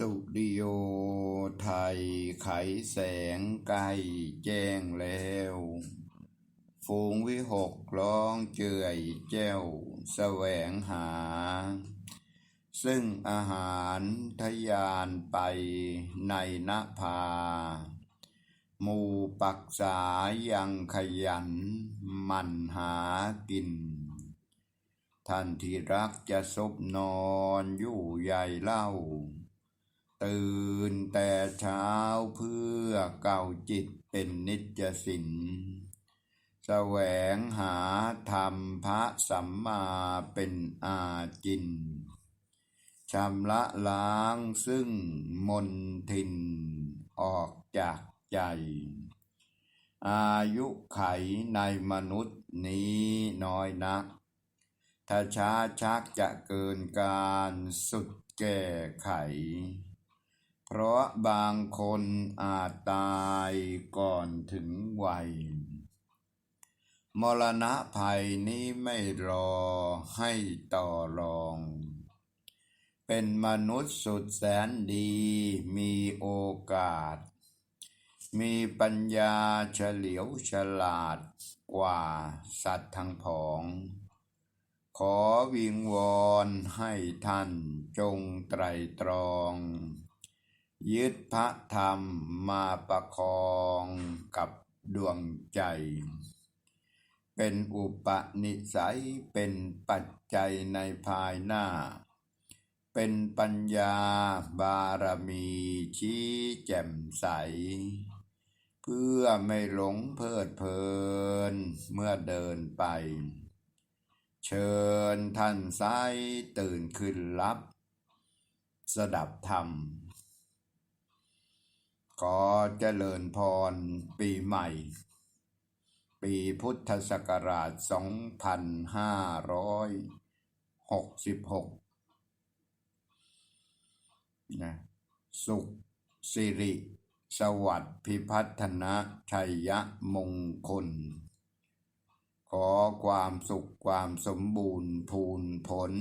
สุริโยไทยไขแสงใกล้แจ้งแล้ว ฝูงวิหกร้องเจือยแจ้วแสวงหา ซึ่งอาหารทยานไปในนภาหมู่ปักษายังขยันมันหากิน ท่านที่รักจะซบนอนอยู่ใหญ่เล่า ตื่นแต่เช้าเพื่อเก่าจิตเป็นนิจสินแสวงหาธรรมพระสัมมาเป็นอาจินชำระล้างซึ่งมนทินออกจากใจ อายุไขในมนุษย์นี้น้อยนัก ถ้าช้าชักจะเกินการสุดแก้ไข เพราะบางคนอาจตายก่อนถึงวัย มรณะภัยนี้ไม่รอให้ต่อรอง เป็นมนุษย์สุดแสนดีมีโอกาส มีปัญญาเฉลียวฉลาดกว่าสัตว์ทั้งผอง ขอวิงวอนให้ท่านจงไตรตรอง ยึดพระธรรมมาประคองกับดวงใจ เป็นอุปนิสัยเป็นปัจจัยในภายหน้า เป็นปัญญาบารมีชี้แจ่มใส เพื่อไม่หลงเพลิดเพลินเมื่อเดินไป เชิญท่านสายตื่นขึ้นรับ สดับธรรม ขอเจริญพรปีใหม่ ปีพุทธศักราช 2566 นะสุขสิริ สวัสดิ์พิพัฒนะชัยยะมงคล ขอความสุขความสมบูรณ์พูนผล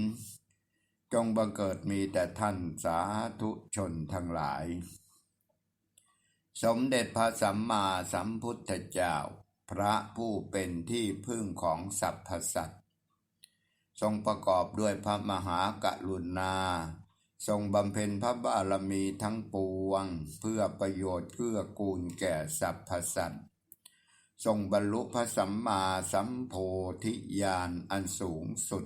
จงบังเกิดมีแต่ท่านสาธุชนทั้งหลาย สมเด็จพระสัมมาสัมพุทธเจ้า พระผู้เป็นที่พึ่งของสรรพสัตว์ทรงประกอบด้วยพระมหากรุณา ทรงบำเพ็ญพระบารมีทั้งปวง เพื่อประโยชน์เกื้อกูลแก่สรรพสัตว์ทรงบรรลุพระสัมมาสัมโพธิญาณอันสูงสุด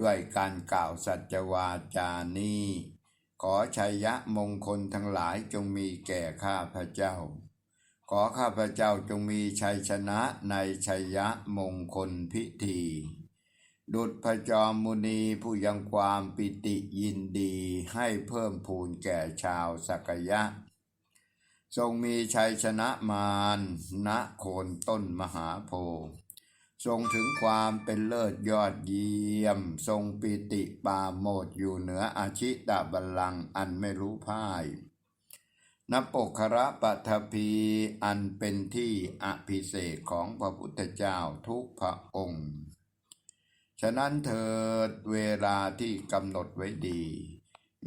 ด้วยการกล่าวสัจวาจานี้ ขอชัยยะมงคลทั้งหลายจงมีแก่ข้าพระเจ้า ขอข้าพระเจ้าจงมีชัยชนะในชัยยะมงคลพิธี ดุจพระจอมมุนีผู้ยังความปิติยินดีให้เพิ่มพูนแก่ชาวสักยะ ทรงมีชัยชนะมารณโคนต้นมหาโพธิ์ ทรงถึงความเป็นเลิศยอดเยี่ยม ทรงปิติปาโมดอยู่เหนืออาชิตาบัลลังอันไม่รู้พ่ายนปกคระปัทภีอันเป็นที่อภิเศกของพระพุทธเจ้าทุกพระองค์ ฉะนั้นเถิดเวลาที่กำหนดไว้ดี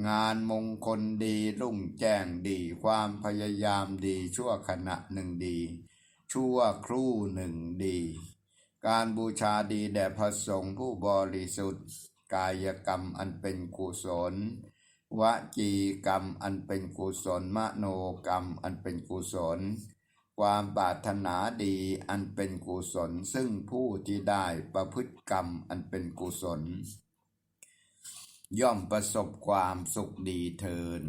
งานมงคลดีรุ่งแจ้งดีความพยายามดีชั่วขณะหนึ่งดี ชั่วครู่หนึ่งดี การบูชาดีแด่พระสงฆ์ผู้บริสุทธิ์ กายกรรมอันเป็นกุศลวจีกรรมอันเป็นกุศลมโนกรรมอันเป็นกุศล ความปรารถนาดีอันเป็นกุศล ซึ่งผู้ที่ได้ประพฤติกรรมอันเป็นกุศล ย่อมประสบความสุขดีเทิน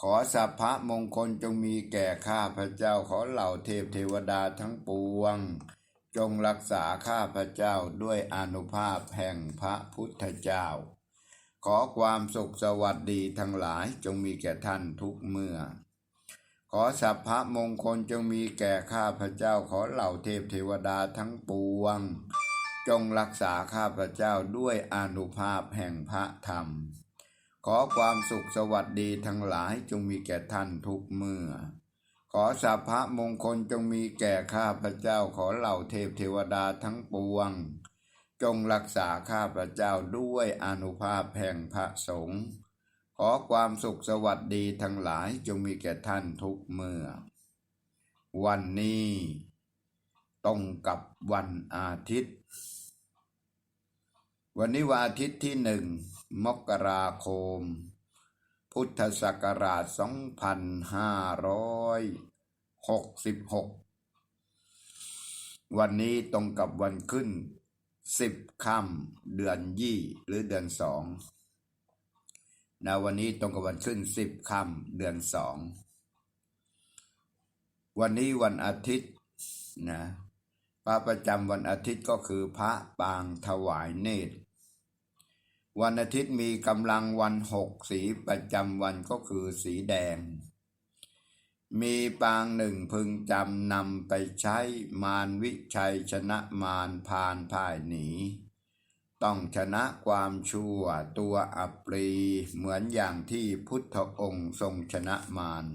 ขอสัพพะมงคลจงมีแก่ข้าพระเจ้าขอเหล่าเทพเทวดาทั้งปวง จงรักษาข้าพระเจ้าด้วยอนุภาพแห่งพระพุทธเจ้า ขอความสุขสวัสดีทั้งหลายจงมีแก่ท่านทุกเมื่อ ขอสัพพะมงคลจงมีแก่ข้าพระเจ้าขอเหล่าเทพเทวดาทั้งปวง จงรักษาข้าพระเจ้าด้วยอนุภาพแห่งพระธรรม ขอความสุขสวัสดีทั้งหลายจงมีแก่ท่านทุกเมื่อ ขอสัพพะมงคลจงมีแก่ข้าพระเจ้าขอเหล่าเทพเทวดาทั้งปวง จงรักษาข้าพระเจ้าด้วยอนุภาพแห่งพระสงฆ์ขอความสุขสวัสดีทั้งหลายจงมีแก่ท่านทุกเมื่อ วันนี้ตรงกับวันอาทิตย์ วันนี้วันอาทิตย์ที่หนึ่งมกราคม พุทธศักราช 2566 วันนี้ตรงกับวันขึ้น 10ค่ำเดือนยี่หรือเดือนสองนะวันนี้ตรงกับวันขึ้น 10ค่ำเดือนสอง วันนี้วันอาทิตย์นะพระประจำวันอาทิตย์ก็คือพระปางถวายเนตร วันอาทิตย์มีกำลังวันหกสีประจำวันก็คือสีแดง มีปางหนึ่งพึงจำนำไปใช้มารวิชัยชนะมารพานพ่ายหนี ต้องชนะความชั่วตัวอัปรีเหมือนอย่างที่พุทธองค์ทรงชนะมาร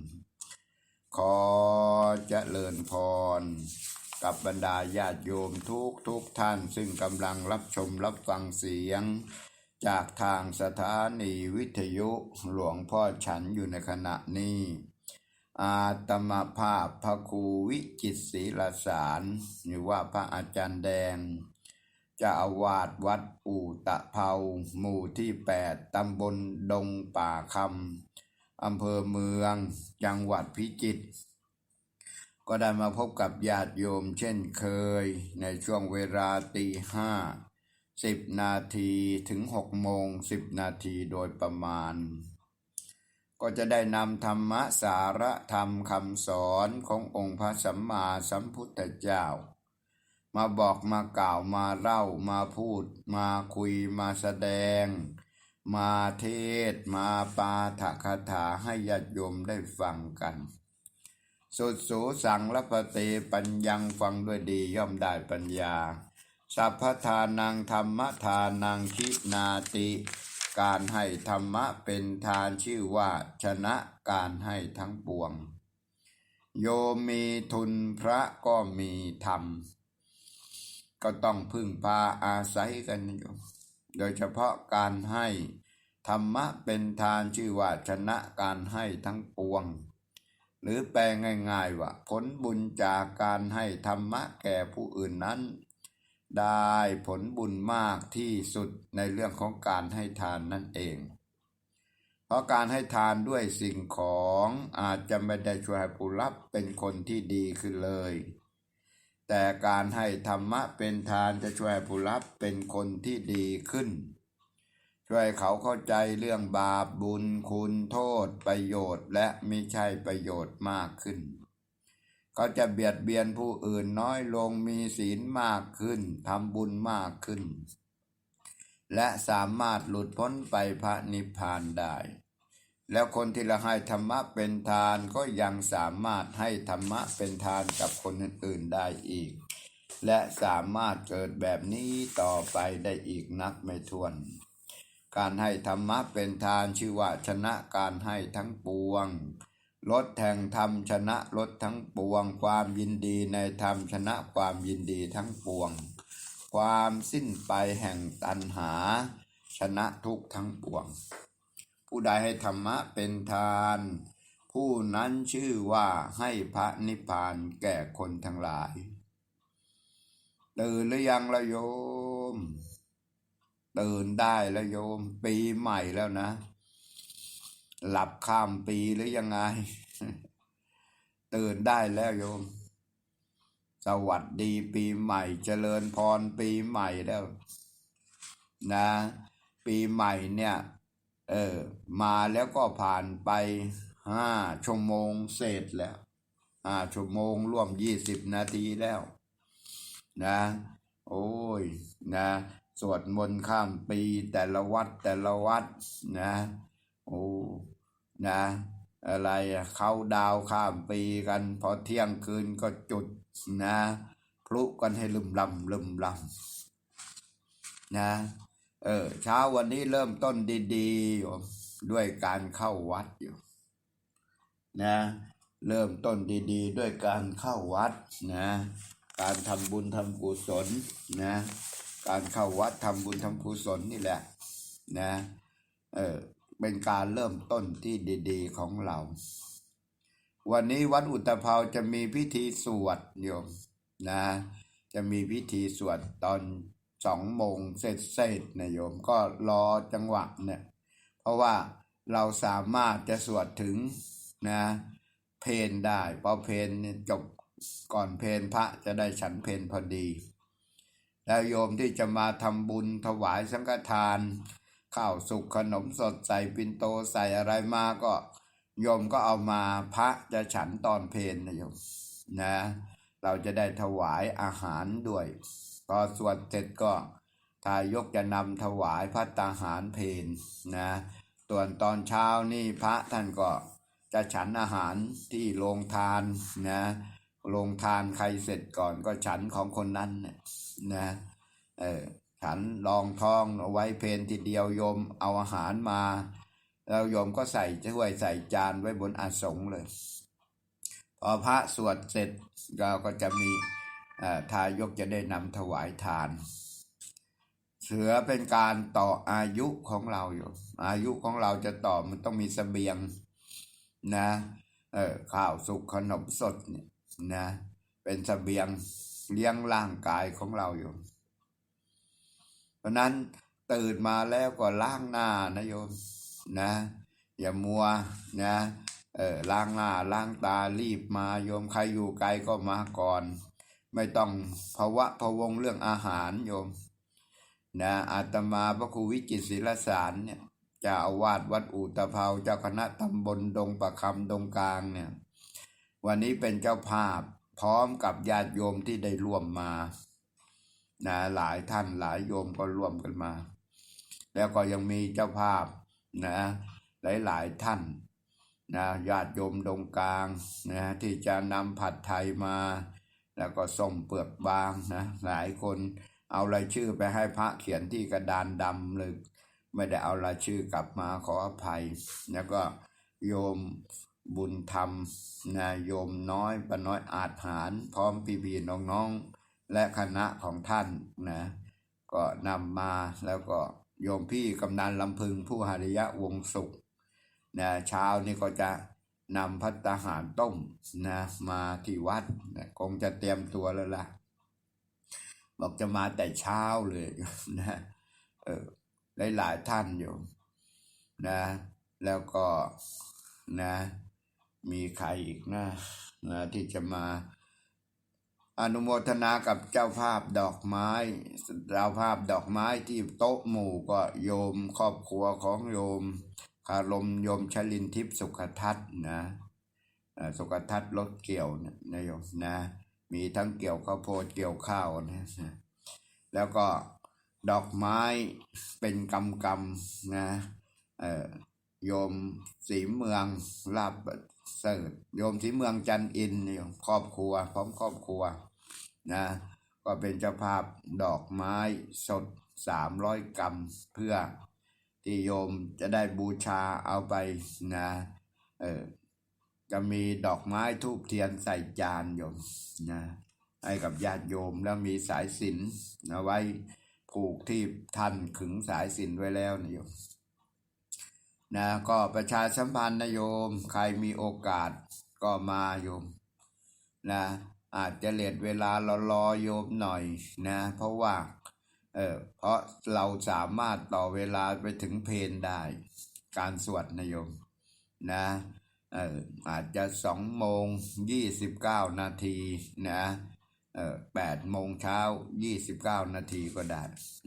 ขอเจริญพรกับบรรดาญาติโยมทุกทุกท่านซึ่งกำลังรับชมรับฟังเสียง จากทางสถานีวิทยุหลวงพ่อฉันอยู่ในขณะนี้ อาตมาภาพพระครูวิจิตรศีลสารหรือว่าพระอาจารย์แดงจะอาวาสวัดอู่ตะเภาหมู่ที่แปดตำบลดงป่าคำอำเภอเมืองจังหวัดพิจิตรก็ได้มาพบกับญาติโยมเช่นเคยในช่วงเวลาตีห้า สิบนาทีถึงหกโมงสิบนาทีโดยประมาณ ก็จะได้นำธรรมสารธรรมคำสอนขององค์พระสัมมาสัมพุทธเจ้า มาบอกมากล่าวมาเล่ามาพูด มาคุยมาแสดง มาเทศ มาปาฐคาถาให้ญาติโยมได้ฟังกันสุดสูสั่งละปะเตปัญญังฟังด้วยดีย่อมได้ปัญญา สัพพทานังธรรมทานังคินาติ การให้ธรรมะเป็นทานชื่อว่าชนะการให้ทั้งปวง โยมีทุนพระก็มีธรรม ก็ต้องพึ่งพาอาศัยกันโยมโดยเฉพาะการให้ธรรมะเป็นทานชื่อว่าชนะการให้ทั้งปวง หรือแปลง่ายๆว่าผลบุญจากการให้ธรรมะแก่ผู้อื่นนั้น ได้ผลบุญมากที่สุดในเรื่องของการให้ทานนั่นเอง เพราะการให้ทานด้วยสิ่งของอาจจะไม่ได้ช่วยให้ผู้รับเป็นคนที่ดีขึ้นเลย แต่การให้ธรรมะเป็นทานจะช่วยผู้รับเป็นคนที่ดีขึ้น ช่วยเขาเข้าใจเรื่องบาปบุญคุณโทษประโยชน์และไม่ใช่ประโยชน์มากขึ้น เขาจะเบียดเบียนผู้อื่นน้อยลงมีศีลมากขึ้นทำบุญมากขึ้น และสามารถหลุดพ้นไปพระนิพพานได้ แล้วคนที่ละให้ธรรมะเป็นทานก็ยังสามารถให้ธรรมะเป็นทานกับคนอื่นๆได้อีก และสามารถเกิดแบบนี้ต่อไปได้อีกนักไม่ถ้วน การให้ธรรมะเป็นทานชื่อว่าชนะการให้ทั้งปวง ลดแห่งธรรมชนะลดทั้งปวง ความยินดีในธรรมชนะความยินดีทั้งปวง ความสิ้นไปแห่งตัณหา ชนะทุกทั้งปวง ผู้ใดให้ธรรมะเป็นทาน ผู้นั้นชื่อว่าให้พระนิพพานแก่คนทั้งหลายตื่นหรือยังละโยม ตื่นได้แล้วโยม ปีใหม่แล้วนะ หลับข้ามปีหรือยังไง ตื่นได้แล้วโยม สวัสดีปีใหม่เจริญพรปีใหม่แล้ว นะ ปีใหม่เนี่ย เออ มาแล้วก็ผ่านไปห้าชั่วโมงเสร็จแล้วห้าชั่วโมงร่วมยี่สิบนาทีแล้ว นะ โอ้ย นะ สวดมนต์ข้ามปีแต่ละวัดแต่ละวัดนะ โอ้นะ อะไรเขาดาวข้ามปีกัน พอเที่ยงคืนก็จุดนะพลุกันให้ลืมลำลืมลำนะ เออเช้าวันนี้เริ่มต้นดีๆอยู่ด้วยการเข้าวัดอยู่ นะ เริ่มต้นดีๆ ด้วยการเข้าวัดนะ การทำบุญทำกุศลนะ การเข้าวัดทำบุญทำกุศลนี่แหละ นะ เออ เป็นการเริ่มต้นที่ดีๆของเรา วันนี้วัดอุตภเปาจะมีพิธีสวดโยมนะ จะมีพิธีสวดตอนสองโมงเสร็จเสร็จนะโยมก็รอจังหวะเนี่ย เพราะว่าเราสามารถจะสวดถึงนะ เพนได้พอเพนจบก่อนเพนพระจะได้ฉันเพนพอดี แล้วโยมที่จะมาทำบุญถวายสังฆทาน ข้าวสุกขนมสดใส่ปินโตใส่อะไรมาก็โยมก็เอามาพระจะฉันตอนเพนนะโยมนะ เราจะได้ถวายอาหารด้วยพอสวดเสร็จก็ทายกจะนำถวายพระตาหารเพนนะส่วนตอนเช้านี่พระท่านก็จะฉันอาหารที่โรงทานนะโรงทานใครเสร็จก่อนก็ฉันของคนนั้นนะเออ ฉันรองท้องเอาไว้เพนทีเดียวโยมเอาอาหารมา แล้วโยมก็ใส่ถ้วยใส่จานไว้บนอาสงเลย พอพระสวดเสร็จเราก็จะมีทายกจะได้นำถวายทาน เสือเป็นการต่ออายุของเราอยู่ อายุของเราจะต่อมันต้องมีสเสบียงนะเออข้าวสุกขนมสดเนี่ยนะ เป็นสเสบียงเลี้ยงร่างกายของเราอยู่ ราะนั้นตื่นมาแล้วก็ล้างหน้านะโยมนะ อย่ามัวนะเออล้างหน้าล้างตารีบมาโยมใครอยู่ไกลก็มาก่อน ไม่ต้องภาวะพะวงเรื่องอาหารโยมนะอาตมาพระครูวิจิตรศิลสารเนี่ยจ้าอาวาสวัดอุตภเาเจ้าคณะตำบลดงประคำดงกลางเนี่ย วันนี้เป็นเจ้าภาพพร้อมกับญาติโยมที่ได้ร่วมมา นะหลายท่านหลายโยมก็ร่วมกันมา แล้วก็ยังมีเจ้าภาพนะหลายหลายท่านนะญาติโยมดงกลางนะที่จะนำผัดไทยมา แล้วก็ส่งเปลือกบางนะหลายคนเอารายชื่อไปให้พระเขียนที่กระดานดำเลยไม่ได้เอารายชื่อกลับมาขออภัย แล้วก็โยมบุญธรรมนะโยมน้อยปน้อยอาจหาร พร้อมพี่พี่น้องๆ และคณะของท่านนะก็นำมาแล้วก็โยมพี่กำนันลำพึงผู้หริยะวงสุขนะเช้านี้ก็จะนำพัตหารต้มนะมาที่วัดนะคงจะเตรียมตัวแล้วล่ะ บอกจะมาแต่เช้าเลยนะเออหลายๆท่านอยู่นะ แล้วก็นะ มีใครอีกนะนะที่จะมา อนุโมทนากับเจ้าภาพดอกไม้เจ้าภาพดอกไม้ที่โต๊ะหมู่ก็โยมครอบครัวของโยมคารมโยมชลินทิพย์สุขทัศน์นะสุขทัศน์รถเกี่ยวนะโยมนะ มีทั้งเกี่ยวข้าวโพดเกี่ยวข้าวนะแล้วก็ดอกไม้เป็นกำกำนะโยมสีเมืองลาบเสิร์โยมสีเมืองจันอินโยมครอบครัวพร้อมครอบครัว นะก็เป็นเจ้าภาพดอกไม้สดสามร้อยกรัม เพื่อที่โยมจะได้บูชาเอาไปนะเออจะมีดอกไม้ทูบเทียนใส่จานโยมนะให้กับญาติโยมแล้วมีสายสินเอาไว้ผูกที่ท่านขึงสายสินไว้แล้วนะโยมนะก็ประชาสัมพันธ์นะโยม ใครมีโอกาสก็มาโยมนะ อาจจะเลดเวลาเรารอโยมหน่อยนะ เพราะว่าเออเพราะเราสามารถต่อเวลาไปถึงเพนได้ การสวดนะโยมนะเอออาจจะสองโมงยี่สิบเก้านาทีนะเออแปดโมงเช้ายี่สิบเก้านาทีก็ได้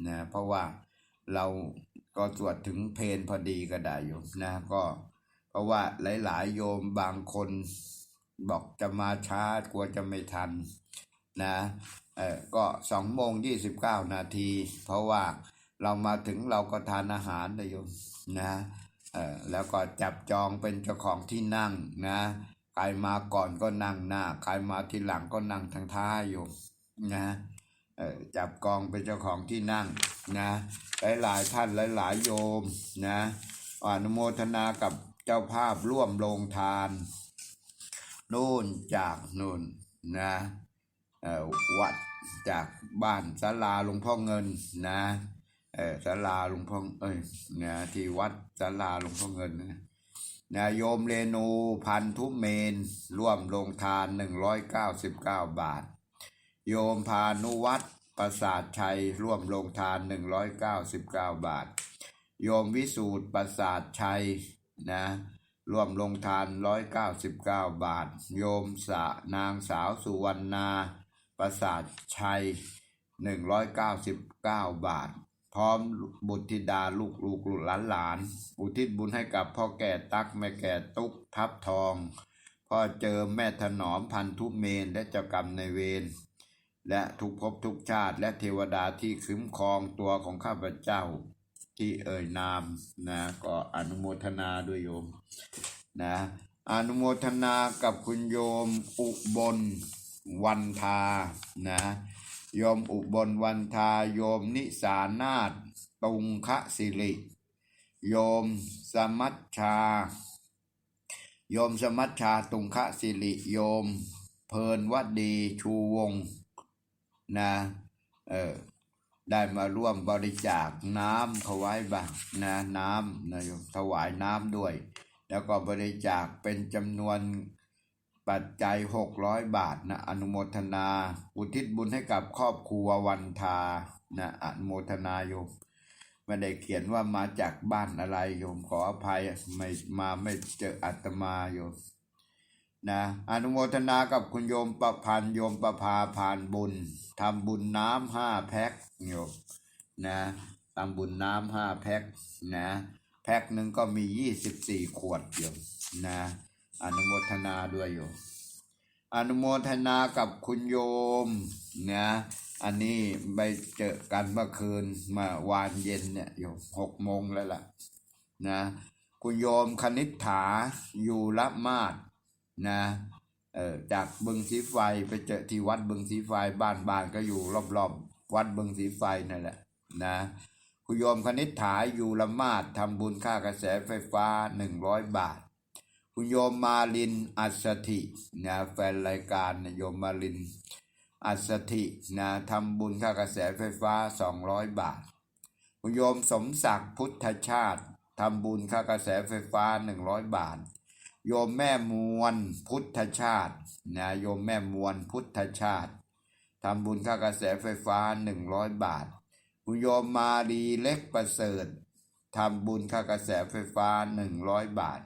นะเพราะว่าเราก็สวดถึงเพนพอดีก็ได้โยมนะก็ เพราะว่าหลาย ๆ โยมบางคน บอกจะมาช้ากลัวจะไม่ทันนะเออก็สองโมงยี่สิบเก้านาที เพราะว่าเรามาถึงเราก็ทานอาหารนะโยมนะเออแล้วก็จับจองเป็นเจ้าของที่นั่งนะใครมาก่อนก็นั่งหน้าใครมาทีหลังก็นั่งทางท้ายโยมนะเออจับกองเป็นเจ้าของที่นั่งนะหลายหลายท่านหลายหลายโยมนะอนุโมทนากับเจ้าภาพร่วมโรงทาน นู่นจากนู่นนะวัดจากบ้านศาลาหลวงพ่อเงินนะศาลาหลวงพ่อเอ้ยนะที่วัดศาลาหลวงพ่อเงินนะนะโยมเรนูพันธุเมน ร่วมลงทานหนึ่งร้อยเก้าสิบเก้าบาท โยมพานุวัตรประสาทชัยร่วมลงทานหนึ่งร้อยเก้าสิบเก้าบาท โยมวิสูตรประสาทชัยนะ ร่วมลงทานร้อยเก้าสิบเก้าบาท โยมสะนางสาวสุวรรณา ประสาทชัยหนึ่งร้อยเก้าสิบเก้าบาท พร้อมบุตรธิดาลูกลูกหลานหลาน อุทิศบุญให้กับพ่อแก่ตักแม่แก่ตุ๊กทับทอง พ่อเจอแม่ถนอมพันธุเมนและเจ้ากรรมในเวรและทุกภพทุกชาติและเทวดาที่คุ้มครองตัวของข้าพเจ้า ที่เอ่ยนามนะก็อนุโมทนาด้วยโยมนะอนุโมทนากับคุณโยมอุบลวันทานะโยมอุบลวันทาโยมนิสานาถตุงคะสิริโยมสมัชชา โยมสมัชชาตุงคะสิริโยมเพลินวัดดีชูวงนะเออ ได้มาร่วมบริจาคน้ำเขาไว้บ้างนะน้ำนะถวายน้ำด้วย แล้วก็บริจาคเป็นจำนวนปัจจัยหกร้อยบาทนะอนุโมทนาอุทิศบุญให้กับครอบครัววันทานะอนุโมทนาโยมไม่ได้เขียนว่ามาจากบ้านอะไรโยมขออภัยไม่มาไม่เจออาตมาโยม นะอนุโมทนากับคุณโยมประพันธ์โยมประภาผ่านบุญทำบุญน้ำห้าแพ็คโยมนะทำบุญน้ำห้าแพ็คนะแพ็คหนึ่งก็มียี่สิบสี่ขวดโยมนะอนุโมทนาด้วยโยมอนุโมทนากับคุณโยมนะอันนี้ไปเจอกันเมื่อคืนมื่อวานเย็นเนี่ยโยมหกโมงแล้วล่ะนะคุณโยมคณิษฐาอยู่ละมาด นะเออจากบึงสีไฟไปเจอที่วัดบึงสีไฟบ้านบ้านก็อยู่รอบๆวัดบึงสีไฟนั่นแหละนะคุณโยมคณิษฐาอยู่ละมาดทำบุญค่ากระแสไฟฟ้าหนึ่งร้อยบาท คุณโยมมาลินอัศธินะแฟนรายการนะโยมมาลินอัศธินะทำบุญค่ากระแสไฟฟ้า200บาท คุณโยมสมศักดิ์พุทธชาติทำบุญค่ากระแสไฟฟ้า100บาท โยมแม่มวลพุทธชาตินะโยมแม่มวลพุทธชาติทำบุญค่ากระแสไฟฟ้า100บาท คุณโยมมาดีเล็กประเสริฐทำบุญค่ากระแสไฟฟ้า100บาท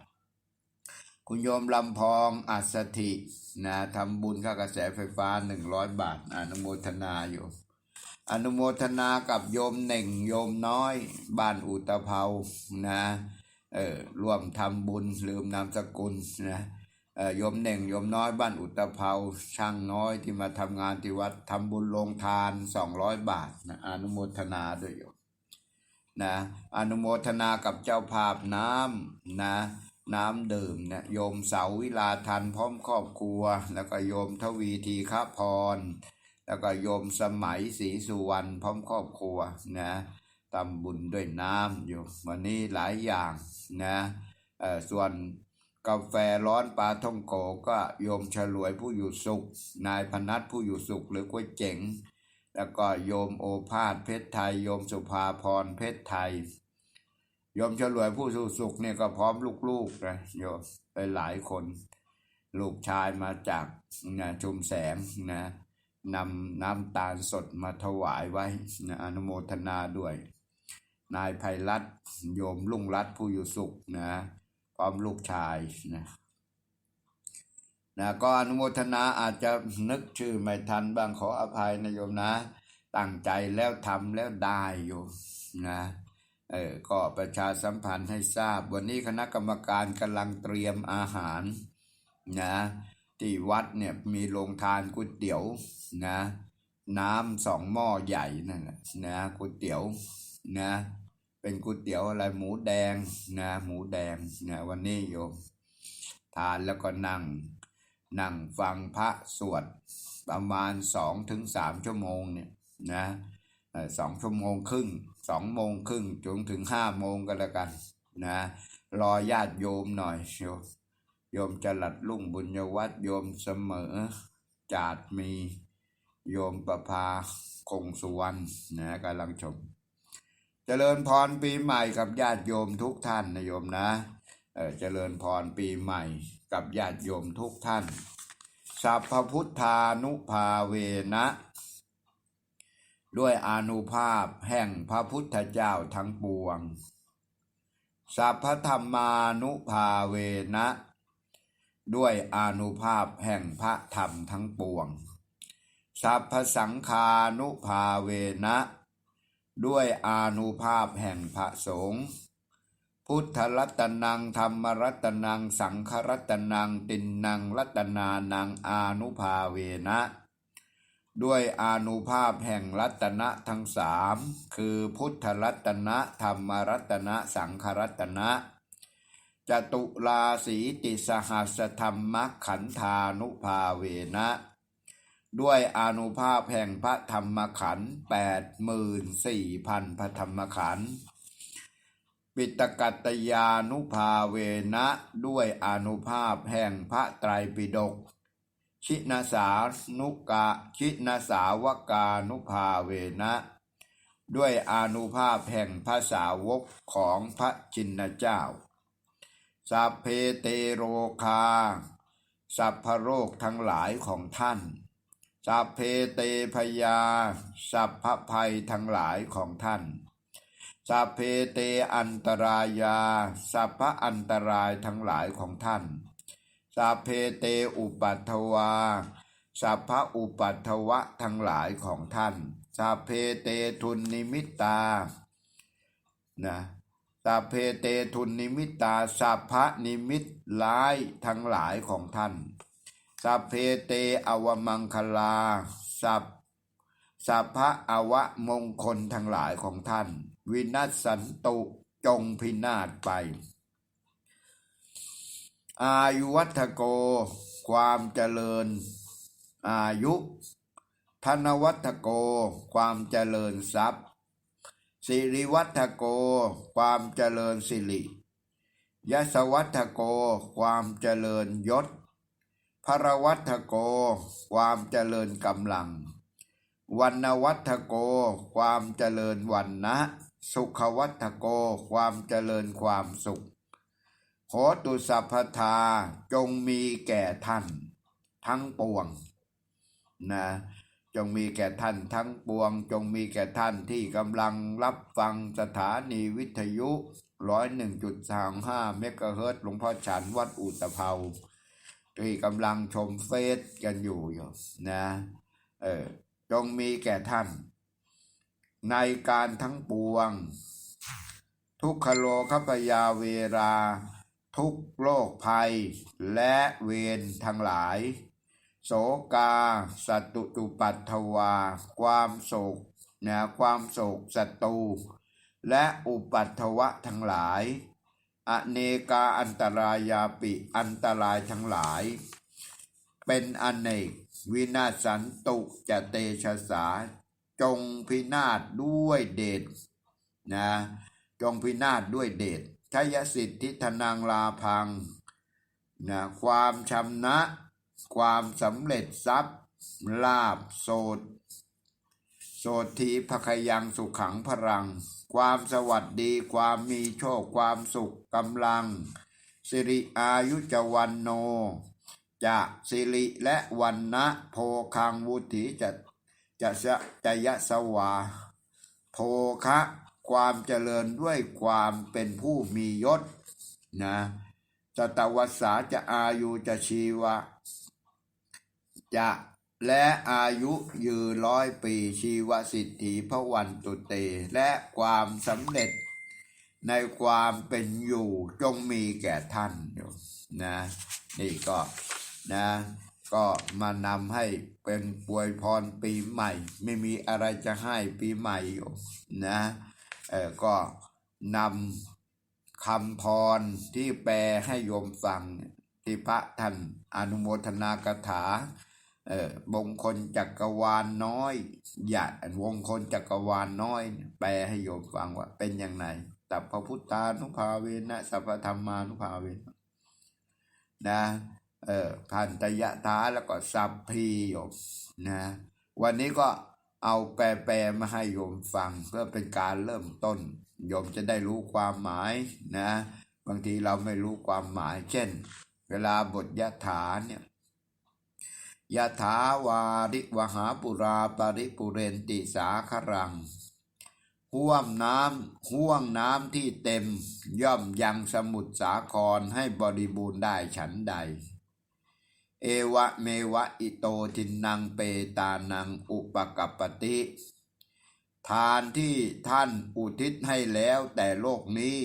คุณโยมลำพองอัศธินะทำบุญค่ากระแสไฟฟ้าหนึ่งร้อยบาท อนุโมทนาโยมอนุโมทนากับโยมหนึ่งโยมน้อย บ้านอุตภเปานะ เออร่วมทำบุญลืมนามสกุลนะเออโยมเหน่งโยมน้อยบ้านอุตภเปาช่างน้อยที่มาทำงานที่วัดทำบุญลงทานสองร้อยบาทนะอนุโมทนาด้วยโยมนะอนุโมทนากับเจ้าภาพน้ำนะน้ำดื่มเนี่ยโยมเสาวิลาทันพร้อมครอบครัว แล้วก็โยมทวีทีฆพร แล้วก็โยมสมัยศรีสุวรรณพร้อมครอบครัวนะ ทำบุญด้วยน้ำอยู่ วันนี้หลายอย่างนะส่วนกาแฟร้อนปลาท่องโกก็โยมฉลวยผู้อยู่สุข นายพนัทผู้อยู่สุขหรือก๋วยเจ๋ง แล้วก็โยมโอภาสเพชรไทย โยมสุภาพรเพชรไทย โยมฉลวยผู้สู่สุขเนี่ยก็พร้อมลูกๆนะโยมไปหลายคน ลูกชายมาจากนะชุมแสงนะนำน้ำตาลสดมาถวายไว้นะอนุโมทนาด้วย นายไพรัตโยมลุงรัตผู้อยู่สุขนะพร้อมลูกชายนะนะก็อนุโมทนาอาจจะนึกชื่อไม่ทันบ้างขออภัยนะโยมนะ ตั้งใจแล้วทำแล้วได้โยมนะเออก็ประชาสัมพันธ์ให้ทราบ วันนี้คณะกรรมการกำลังเตรียมอาหารนะที่วัดเนี่ยมีโรงทานก๋วยเตี๋ยวนะน้ำสองหม้อใหญ่นั่นแหละนะก๋วยเตี๋ยวนะ เป็นก๋วยเตี๋ยวอะไรหมูแดงนะหมูแดงนะวันนี้โยมทานแล้วก็นั่ง นั่งฟังพระสวดประมาณสองถึงสามชั่วโมงเนี่ยนะสองชั่วโมงครึ่งสองโมงครึ่งจนถึงห้าโมงก็แล้วกันนะรอญาติโยมหน่อยโยมโยมจรัดลุ่งบุญวัฒโยมเสมอ จาดมีโยมประภาคงสุวรรณนะกำลังชม เจริญพรปีใหม่กับญาติโยมทุกท่านนะโยมนะเออเจริญพรปีใหม่กับญาติโยมทุกท่าน สัพพพุทธานุภาเวนะ ด้วยอนุภาพแห่งพระพุทธเจ้าทั้งปวง สัพพธรรมานุภาเวนะ ด้วยอนุภาพแห่งพระธรรมทั้งปวง สัพพสังคานุภาเวนะ ด้วยอานุภาพแห่งพระสงฆ์พุทธรัตนังธรรมรัตนัง สังฆรัตนังตินนังรัตนานังอานุภาเวนะ ด้วยอานุภาพแห่งรัตนะทั้งสามคือพุทธรัตนะธรรมรัตนะสังฆรัตนะจตุลาสีติสหัสธรรมขันธานุภาเวนะ ด้วยอนุภาพแห่งพระธรรมขันธ์แปดหมื่นสี่พันพระธรรมขันธ์ปิตกัตยานุภาเวนะด้วยอนุภาพแห่งพระไตรปิฎกชินาสานุกะชินาสาวกานุภาเวนะ ด้วยอนุภาพแห่งภาษาวกของพระจินเจ้าสัพเพเตโรคาสัพพโรคทั้งหลายของท่าน สัพเพเตพยา สัพพภัยทั้งหลายของท่าน สัพเพเตอันตรายา สัพพอันตรายทั้งหลายของท่าน สัพเพเตอุปัตถวา สัพพะอุปัตถวะทั้งหลายของท่าน สัพเพเตทุนนิมิตตา นะสัพเพเตทุนนิมิตตาสัพพะนิมิตร้ายทั้งหลายของท่าน สัพเพเตอวมังคลา สัพสัพพะอวะมงคลทั้งหลายของท่าน วินัสสันตุจงพินาศไป อายุวัฒโก ความเจริญ อายุ ธนวัฒโก ความเจริญทรัพย์ สิริวัฒโก ความเจริญสิริยศวัฒโก ความเจริญยศ พระวัฒโก ความเจริญกำลัง วันวัฒโก ความเจริญวันนะสุขวัฒโก ความเจริญความสุขโหตุสัพพทาจงมีแก่ท่าน ทั้งปวงนะจงมีแก่ท่านทั้งปวง จงมีแก่ท่านที่กำลังรับฟังสถานีวิทยุร้อยหนึ่งจุดสามห้าเมกะเฮิรต์หลวงพ่อฉันวัดอุตภเปา ที่กำลังชมเฟซกันอยู่อยู่นะเออจงมีแก่ท่าน ในการทั้งปวง ทุกขโลคปยาเวรา ทุกโรคภัย และเวรทั้งหลาย โสกา สัตตุตุปัตถวา ความโศกนะความโศกศัตรูและอุปัตถวะทั้งหลาย อเนกาอันตรายาปิอันตรายทั้งหลาย เป็นอเนก วินาศสันตุจะเตชะสา จงพินาศด้วยเดชนะจงพินาศด้วยเดชทยสิทธิธนังลาพังนะความชำนะ ความสำเร็จทรัพย์ลาบโสด โสดทีพคยังสุขังพรัง ความสวัสดีความมีโชคความสุขกำลัง สิริอายุจวันโน จะสิริและวันนะโพคังวุติจะจะสะจะยะสวาโภคะความเจริญด้วยความเป็นผู้มียศนะจตวัสสาจะอายุจะชีวะ จะ และอายุยืนร้อยปีชีวสิทธิพระวันตุเต และความสำเร็จในความเป็นอยู่จงมีแก่ท่านอยู่นะนี่ก็นะก็มานำให้เป็นปวยพรปีใหม่ ไม่มีอะไรจะให้ปีใหม่อยู่นะเออก็นำคำพรที่แปลให้โยมฟังที่พระท่านอนุโมทนากถา เออมงคลจักรวาลน้อยอย่าวงคลจักรวาลน้อย แปลให้โยมฟังว่า เป็นอย่างไรตัพระพุทธานุภาเวนะสัพพธรรมานุภาเวนะนะเออพันตยะทาแล้วก็สัพพีโยมนะวันนี้ก็เอาแปลๆมาให้โยมฟังเพื่อเป็นการเริ่มต้น โยมจะได้รู้ความหมายนะ บางทีเราไม่รู้ความหมาย เช่น เวลาบทยะถาเนี่ย ยะถาวาริวหาปุราปริปุเรนติสาครังห่วมน้ำห่วงน้ำที่เต็ม ย่อมยังสมุทรสาครให้บริบูรณ์ได้ฉันใด เอวะเมวะอิโตทินังเปตานังอุปกัปปติ ทานที่ท่านอุทิศให้แล้วแต่โลกนี้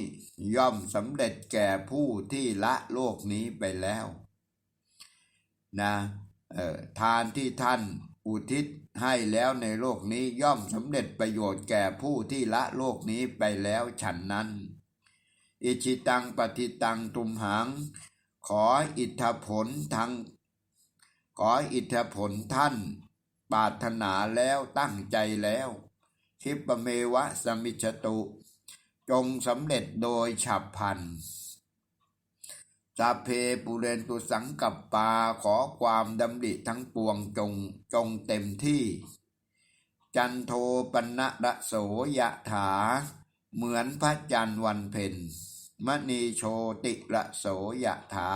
ย่อมสำเร็จแก่ผู้ที่ละโลกนี้ไปแล้ว นะ ทานที่ท่านอุทิศให้แล้วในโลกนี้ย่อมสำเร็จประโยชน์แก่ผู้ที่ละโลกนี้ไปแล้วฉันนั้น อิชิตังปฏิตังตุมหัง ขออิทธผลทั้งขออิทธผลท่าน ปาถนาแล้วตั้งใจแล้ว คิปเมวะสมิจตุ จงสำเร็จโดยฉับพลัน สัพเพปุเรนตุสังกับปาขอความดำริทั้งปวงจงจงเต็มที่ จันโทปนะระโสยะถา เหมือนพระจันทร์วันเพ็ญมณีโชติระโสยะถา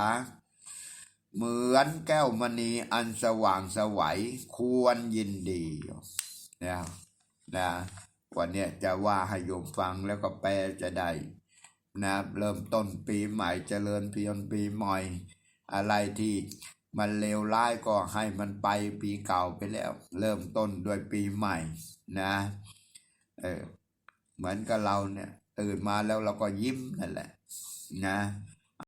เหมือนแก้วมณีอันสว่างสวัยควรยินดีนะนะวันนี้จะว่าให้โยมฟังแล้วก็แปลจะได้ นะเริ่มต้นปีใหม่เจริญพียนปีใหม่ อะไรที่มันเลวร้ายก็ให้มันไปปีเก่าไปแล้ว เริ่มต้นด้วยปีใหม่นะเออเหมือนกับเราเนี่ย ตื่นมาแล้วเราก็ยิ้มนั่นแหละ นะ